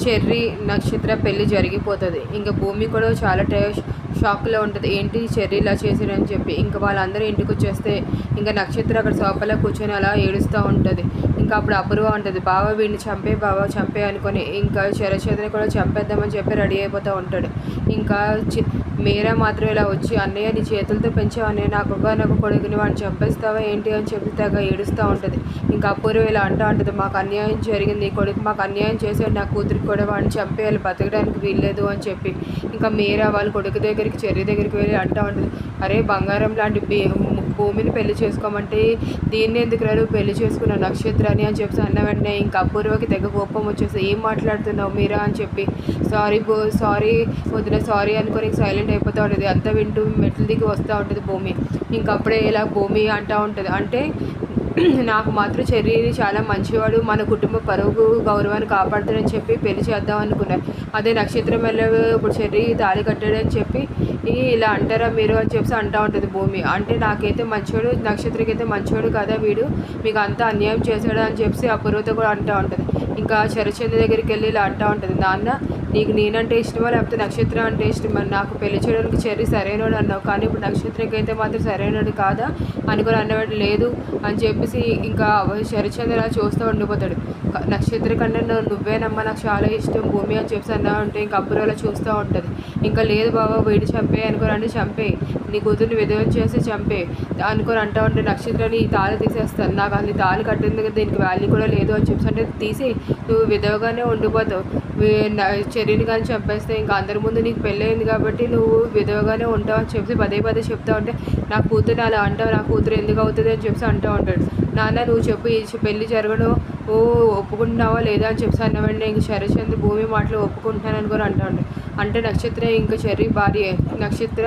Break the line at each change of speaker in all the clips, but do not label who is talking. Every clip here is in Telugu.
చెర్రీ నక్షత్ర పెళ్ళి జరిగిపోతుంది. ఇంకా భూమి కూడా చాలా టేస్ట్ షాక్లో ఉంటుంది ఏంటి చెర్రీ ఇలా చేసాడని చెప్పి. ఇంకా వాళ్ళందరూ ఇంటికి వచ్చేస్తే ఇంకా నక్షత్రం అక్కడ సోఫాలో కూర్చొని అలా ఏడుస్తూ ఉంటుంది. ఇంకా అప్పుడు అపూర్వ ఉంటుంది బావ వీడిని చంపే బావ చంపే అనుకొని ఇంకా శరచంద్రని కూడా చంపేద్దామని చెప్పి రెడీ అయిపోతూ ఉంటాడు. ఇంకా చి మీరా మాత్రం ఇలా వచ్చి అన్నయ్య నీ చేతులతో పెంచావు అన్నయ్య నాకు నాకు కొడుకుని వాడిని చంపేస్తావా ఏంటి? అని చెప్పి తెగ ఏడుస్తూ ఉంటుంది. ఇంకా అపూర్వ ఇలా అంటూ ఉంటుంది మాకు అన్యాయం జరిగింది ఈ కొడుకు మాకు అన్యాయం చేసాడు నా కూతురికి కూడా వాడిని చంపేయాలి బతకడానికి వీల్లేదు అని చెప్పి. ఇంకా మీరా వాళ్ళ కొడుకు దగ్గర దగ్గరికి చెర్రి దగ్గరికి వెళ్ళి అంటూ ఉంటుంది అరే బంగారం లాంటి భూమిని పెళ్ళి చేసుకోమంటే దీన్ని ఎందుకు రాదు పెళ్ళి చేసుకున్న నక్షత్రాన్ని అని చెప్పి అన్న వెంటనే ఇంకా అపూర్వకి తెగ కోపం వచ్చేసి ఏం మాట్లాడుతున్నావు మీరా? అని చెప్పి సారీ బో సారీ వదిన సారీ అనుకొని సైలెంట్ అయిపోతూ ఉంటుంది. అంతా వింటూ మెట్లు దిగి వస్తూ ఉంటుంది భూమి. ఇంకప్పుడే ఇలా భూమి అంటూ ఉంటుంది. అంటే నాకు మాత్రం చెర్రీ చాలా మంచివాడు. మన కుటుంబ పరువు గౌరవాన్ని కాపాడుతాడని చెప్పి పెళ్ళి చేద్దాం అనుకున్నారు అదే నక్షత్రం వెళ్ళ ఇప్పుడు చెర్రీ తాళి కట్టాడని చెప్పి ఇలా అంటారా మీరు అని చెప్పి అంటూ ఉంటుంది భూమి. అంటే నాకైతే మంచివాడు నక్షత్రకైతే మంచివాడు కదా వీడు. మీకు అంతా అన్యాయం చేశాడు అని చెప్పి అపూర్వత కూడా అంటూ ఉంటుంది. ఇంకా శరచంద్ర దగ్గరికి వెళ్ళి ఇలా అంటూ ఉంటుంది నాన్న నీకు నేనంటే ఇష్టమా? లేకపోతే నక్షత్రం అంటే ఇష్టమా? నాకు పెళ్ళి చేయడానికి చెర్రీ సరైనడు అన్నావు. కానీ ఇప్పుడు నక్షత్రకి అయితే మాత్రం సరైనడు కాదా? అనుకుని అన్నవాడు లేదు అని చెప్పేసి ఇంకా శరచంద్ర చూస్తూ ఉండిపోతాడు. నక్షత్ర కన్నా నువ్వేనమ్మా నాకు చాలా ఇష్టం భూమి అని చెప్పి అన్నా ఉంటే ఇంకా అబ్బురోలా చూస్తూ ఉంటుంది. ఇంకా లేదు బాబా వీడి చంపే అనుకుని అంటే చంపే. నీ కూతుర్ని విధవం చేసి చంపే. అనుకుని అంటా ఉంటే నక్షత్రాన్ని ఈ తాళి తీసేస్తాను నాకు అది తాళి కట్టింది కదా దీనికి వాల్యూ కూడా లేదు అని చెప్పి అంటే తీసి నువ్వు విధవగానే ఉండిపోతావు. చర్యని కానీ చంపేస్తే ఇంకా అందరి ముందు నీకు పెళ్ళయింది కాబట్టి నువ్వు విధవగానే ఉంటావు అని చెప్పి పదే పదే చెప్తా ఉంటే నా కూతురు అలా అంటావు నా కూతురు ఎందుకు అవుతుంది? అని చెప్పి అంటూ ఉంటాడు. నాన్న నువ్వు చెప్పు ఈ జరగడం ఓ ఒప్పుకుంటున్నావా లేదా? అని చెప్పి అన్న వెంటనే ఇంక శరచంద్ర భూమి మాటలు ఒప్పుకుంటున్నాను కూడా అంటా ఉంటాడు. అంటే నక్షత్ర ఇంకా చెర్రీ భార్య. నక్షత్ర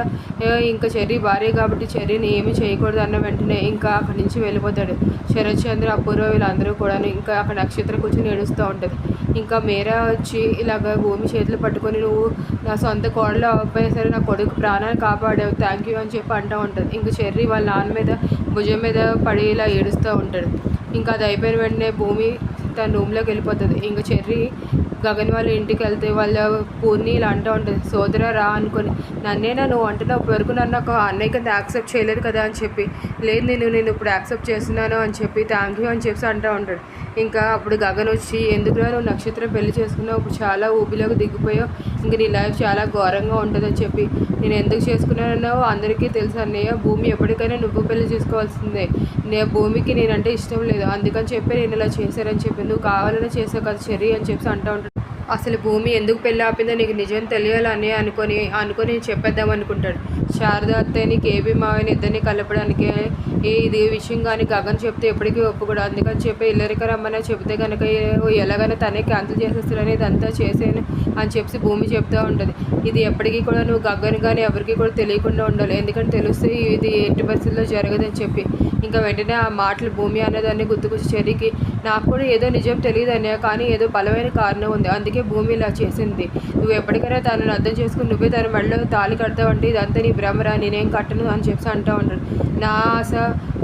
ఇంకా చెర్రీ భార్య కాబట్టి చెర్రీని ఏమి చేయకూడదు అన్న వెంటనే ఇంకా అక్కడి నుంచి వెళ్ళిపోతాడు. శరత్చంద్ర అపూర్వ వీళ్ళందరూ కూడా ఇంకా అక్కడ నక్షత్ర కూర్చొని ఏడుస్తూ ఉంటుంది ఇంకా మేరా వచ్చి ఇలాగ భూమి చేతులు పట్టుకొని నువ్వు నా సొంత కోడలో అవ్వకపోయినా సరే నా కొడుకు ప్రాణాన్ని కాపాడావు థ్యాంక్ యూ అని చెప్పి అంటూ ఉంటుంది ఇంకా చెర్రీ వాళ్ళ నాన్న మీద భుజం మీద పడి ఇలా ఏడుస్తూ ఉంటాడు. ఇంకా అది అయిపోయిన వెంటనే భూమి తన రూమ్లోకి వెళ్ళిపోతుంది. ఇంకా చెర్రీ గగన్ వాళ్ళ ఇంటికి వెళ్తే వాళ్ళ పూర్ణి ఇలా అంటూ ఉంటుంది. సోదరా రా అనుకొని నన్నేనా నువ్వు అంటున్నావు ఇప్పటివరకు నన్ను ఒక అన్నయ్య కింద యాక్సెప్ట్ చేయలేదు కదా అని చెప్పి లేదు నేను నేను ఇప్పుడు యాక్సెప్ట్ చేస్తున్నాను అని చెప్పి థ్యాంక్ యూ అని చెప్పి అంటూ ఉంటాడు ఇంకా అప్పుడు గగన్ వచ్చి ఎందుకురా నువ్వు నక్షత్రం పెళ్ళి చేసుకున్నావు? ఇప్పుడు చాలా ఊబిలోకి దిగిపోయావు. ఇంక నీ లైఫ్ చాలా ఘోరంగా ఉంటుందని చెప్పి నేను ఎందుకు చేసుకున్నానో అందరికీ తెలుసు అన్నయ్య. భూమి ఎప్పటికైనా నువ్వు పెళ్ళి చేసుకోవాల్సిందే. నే భూమికి నేనంటే ఇష్టం లేదు. అందుకని చెప్పి నేను ఇలా చేశారని చెప్పి నువ్వు కావాలని చేసావు కదా చెర్రీ అని చెప్పి అంటూ ఉంటాడు. అసలు భూమి ఎందుకు పెళ్ళి ఆపిందో నీకు నిజం తెలియాలని అనుకొని అనుకొని చెప్పేద్దాం అనుకుంటాడు. శారద అత్తయ్యని కేబీ మావయ్యని ఇద్దరిని కలపడానికి ఏ ఇది విషయం కానీ గగన్ చెప్తే ఎప్పటికీ ఒప్పుకోడు. అందుకని చెప్పి ఇల్లరిక రమ్మని చెప్తే కనుక ఎలాగైనా తనే క్యాన్సిల్ చేసేస్తాడని ఇదంతా చేసేను అని చెప్పి భూమి చెప్తూ ఉంటుంది. ఇది ఎప్పటికీ కూడా నువ్వు గగన్ కానీ ఎవరికి కూడా తెలియకుండా ఉండాలి. ఎందుకంటే తెలిస్తే ఇది ఎట్టి పరిస్థితుల్లో జరగదని చెప్పి. ఇంకా వెంటనే ఆ మాటలు భూమి అనేదాన్ని గుర్తుకొచ్చి చెరికి నాకు కూడా ఏదో నిజం తెలియదు అన్నయ్య కానీ ఏదో బలమైన కారణం ఉంది. అందుకే భూమి ఇలా చేసింది. నువ్వు ఎప్పటికైనా తనను అర్థం చేసుకుని నువ్వే తన మెడలో తాళి కడతావంటే ఇదంతా నీ భ్రమరా? నేనేం కట్టను అని చెప్పి అంటూ ఉంటాడు నా ఆశ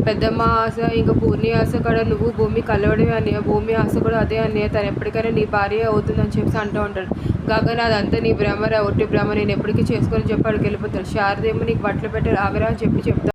పెద్దమ్మ ఆశ ఇంకా పూర్ణి ఆశ కూడా నువ్వు భూమి కలవడమే అన్నయ్య. భూమి ఆశ కూడా అదే అన్నయ్య. తను ఎప్పటికైనా నీ భార్య అవుతుందని చెప్పి అంటూ ఉంటాడు గగన్ అదంతా నీ భ్రమరా? ఒట్టి భ్రమ. నేను ఎప్పటికీ చేసుకొని చెప్పి వెళ్ళిపోతాడు. శారదేమో నీకు బట్టలు పెట్టారు ఆగరా అని చెప్పి చెప్తాను